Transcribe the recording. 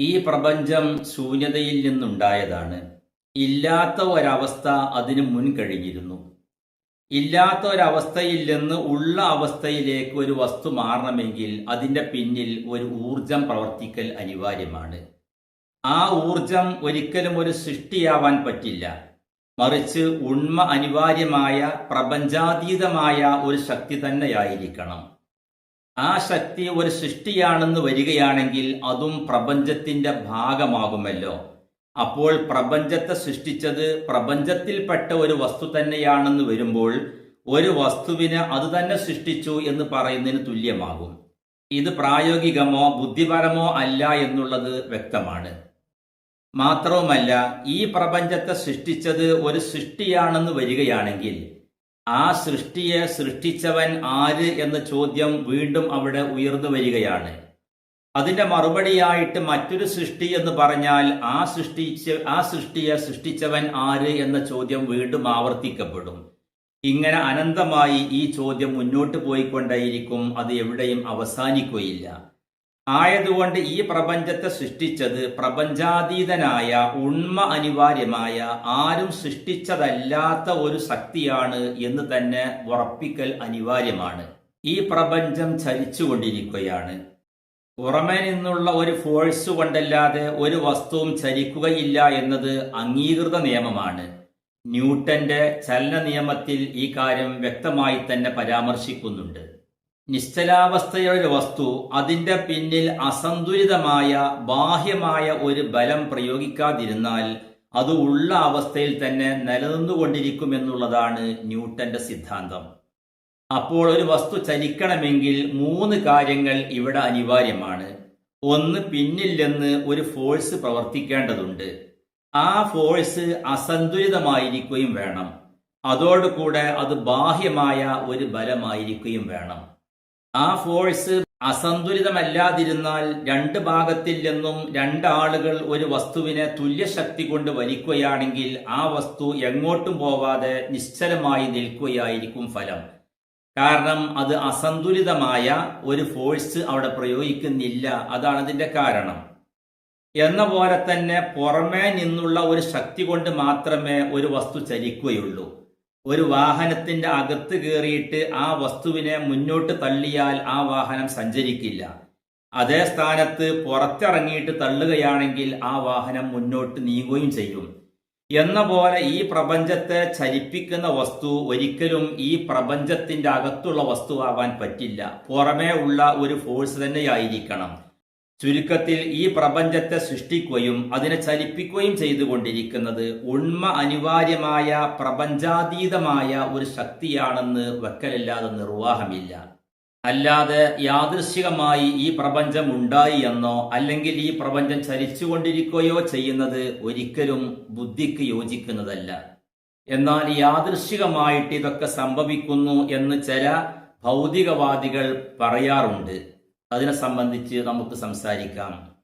ഈ പ്രപഞ്ചം ശൂന്യതയിൽ നിന്നുണ്ടായതാണ്. ഇല്ലാത്ത ഒരവസ്ഥ അതിന് മുൻ കഴിഞ്ഞിരുന്നു. ഇല്ലാത്ത ഒരവസ്ഥയിൽ നിന്ന് ഉള്ള അവസ്ഥയിലേക്ക് ഒരു വസ്തു മാറണമെങ്കിൽ അതിന്റെ പിന്നിൽ ഒരു ഊർജം പ്രവർത്തിക്കൽ അനിവാര്യമാണ്. ആ ഊർജം ഒരിക്കലും ഒരു സൃഷ്ടിയാവാൻ പറ്റില്ല. മറിച്ച് ഉണ്മ അനിവാര്യമായ പ്രപഞ്ചാതീതമായ ഒരു ശക്തി തന്നെയായിരിക്കണം. ആ ശക്തി ഒരു സൃഷ്ടിയാണെന്ന് വരികയാണെങ്കിൽ അതും പ്രപഞ്ചത്തിന്റെ ഭാഗമാകുമല്ലോ. അപ്പോൾ പ്രപഞ്ചത്തെ സൃഷ്ടിച്ചത് പ്രപഞ്ചത്തിൽപ്പെട്ട ഒരു വസ്തു തന്നെയാണെന്ന് വരുമ്പോൾ ഒരു വസ്തുവിനെ അത് തന്നെ സൃഷ്ടിച്ചു എന്ന് പറയുന്നതിന് തുല്യമാകും. ഇത് പ്രായോഗികമോ ബുദ്ധിപരമോ അല്ല എന്നുള്ളത് വ്യക്തമാണ്. മാത്രവുമല്ല ഈ പ്രപഞ്ചത്തെ സൃഷ്ടിച്ചത് ഒരു സൃഷ്ടിയാണെന്ന് വരികയാണെങ്കിൽ ആ സൃഷ്ടിയെ സൃഷ്ടിച്ചവൻ ആര് എന്ന ചോദ്യം വീണ്ടും അവിടെ ഉയർന്നു വരികയാണ്. അതിന്റെ മറുപടിയായിട്ട് മറ്റൊരു സൃഷ്ടി എന്ന് പറഞ്ഞാൽ ആ സൃഷ്ടിച്ച് ആ സൃഷ്ടിയെ സൃഷ്ടിച്ചവൻ ആര് എന്ന ചോദ്യം വീണ്ടും ആവർത്തിക്കപ്പെടും. ഇങ്ങനെ അനന്തമായി ഈ ചോദ്യം മുന്നോട്ട് പോയിക്കൊണ്ടേയിരിക്കും അത് എവിടെയും അവസാനിക്കുകയില്ല. ആയതുകൊണ്ട് ഈ പ്രപഞ്ചത്തെ സൃഷ്ടിച്ചത് പ്രപഞ്ചാതീതനായ ഉണ്മ അനിവാര്യമായ ആരും സൃഷ്ടിച്ചതല്ലാത്ത ഒരു ശക്തിയാണ് എന്ന് തന്നെ ഉറപ്പിക്കൽ അനിവാര്യമാണ്. ഈ പ്രപഞ്ചം ചലിച്ചുകൊണ്ടിരിക്കുകയാണ്. പുറമേ നിന്നുള്ള ഒരു ഫോഴ്സ് കൊണ്ടല്ലാതെ ഒരു വസ്തുവും ചലിക്കുകയില്ല എന്നത് അംഗീകൃത നിയമമാണ്. ന്യൂട്ടന്റെ ചലന നിയമത്തിൽ ഈ കാര്യം വ്യക്തമായി തന്നെ പരാമർശിക്കുന്നുണ്ട്. നിശ്ചലാവസ്ഥയുടെ വസ്തു അതിന്റെ പിന്നിൽ അസന്തുലിതമായ ബാഹ്യമായ ഒരു ബലം പ്രയോഗിക്കാതിരുന്നാൽ അത് ഉള്ള അവസ്ഥയിൽ തന്നെ നിലനിന്നുകൊണ്ടിരിക്കുമെന്നുള്ളതാണ് ന്യൂട്ടന്റെ സിദ്ധാന്തം. അപ്പോൾ ഒരു വസ്തു ചലിക്കണമെങ്കിൽ മൂന്ന് കാര്യങ്ങൾ ഇവിടെ അനിവാര്യമാണ്. ഒന്ന് പിന്നിൽ നിന്ന് ഒരു ഫോഴ്സ് പ്രവർത്തിക്കേണ്ടതുണ്ട്. ആ ഫോഴ്സ് അസന്തുലിതമായിരിക്കുകയും വേണം. അതോടുകൂടെ അത് ബാഹ്യമായ ഒരു ബലമായിരിക്കുകയും വേണം. ആ ഫോഴ്സ് അസന്തുലിതമല്ലാതിരുന്നാൽ രണ്ട് ഭാഗത്തിൽ നിന്നും രണ്ടാളുകൾ ഒരു വസ്തുവിനെ തുല്യശക്തി കൊണ്ട് വലിക്കുകയാണെങ്കിൽ ആ വസ്തു എങ്ങോട്ടും പോവാതെ നിശ്ചലമായി നിൽക്കുകയായിരിക്കും ഫലം. കാരണം അത് അസന്തുലിതമായ ഒരു ഫോഴ്സ് അവിടെ പ്രയോഗിക്കുന്നില്ല. അതാണ് അതിന്റെ കാരണം. എന്ന പോലെ തന്നെ പുറമേ നിന്നുള്ള ഒരു ശക്തി കൊണ്ട് മാത്രമേ ഒരു വസ്തു ചലിക്കുകയുള്ളൂ. ഒരു വാഹനത്തിന്റെ അകത്ത് കയറിയിട്ട് ആ വസ്തുവിനെ മുന്നോട്ട് തള്ളിയാൽ ആ വാഹനം സഞ്ചരിക്കില്ല. അതേ സ്ഥാനത്ത് പുറത്തിറങ്ങിയിട്ട് തള്ളുകയാണെങ്കിൽ ആ വാഹനം മുന്നോട്ട് നീങ്ങുകയും ചെയ്യും. എന്ന പോലെ ഈ പ്രപഞ്ചത്തെ ചലിപ്പിക്കുന്ന വസ്തു ഒരിക്കലും ഈ പ്രപഞ്ചത്തിന്റെ അകത്തുള്ള വസ്തുവാവാൻ പറ്റില്ല. പുറമേ ഉള്ള ഒരു ഫോഴ്സ് തന്നെയായിരിക്കണം ചുരുക്കത്തിൽ ഈ പ്രപഞ്ചത്തെ സൃഷ്ടിക്കുകയും അതിനെ ചലിപ്പിക്കുകയും ചെയ്തുകൊണ്ടിരിക്കുന്നത് ഉണ്മ അനിവാര്യമായ പ്രപഞ്ചാതീതമായ ഒരു ശക്തിയാണെന്ന് വെക്കലില്ലാതെ നിർവാഹമില്ല. അല്ലാതെ യാദൃശികമായി ഈ പ്രപഞ്ചം ഉണ്ടായി എന്നോ അല്ലെങ്കിൽ ഈ പ്രപഞ്ചം ചലിച്ചുകൊണ്ടിരിക്കുകയോ ചെയ്യുന്നത് ഒരിക്കലും ബുദ്ധിക്ക് യോജിക്കുന്നതല്ല. എന്നാൽ യാദൃശികമായിട്ട് ഇതൊക്കെ സംഭവിക്കുന്നു എന്ന് ചില ഭൗതികവാദികൾ പറയാറുണ്ട്. അതിനെ സംബന്ധിച്ച് നമുക്ക് സംസാരിക്കാം.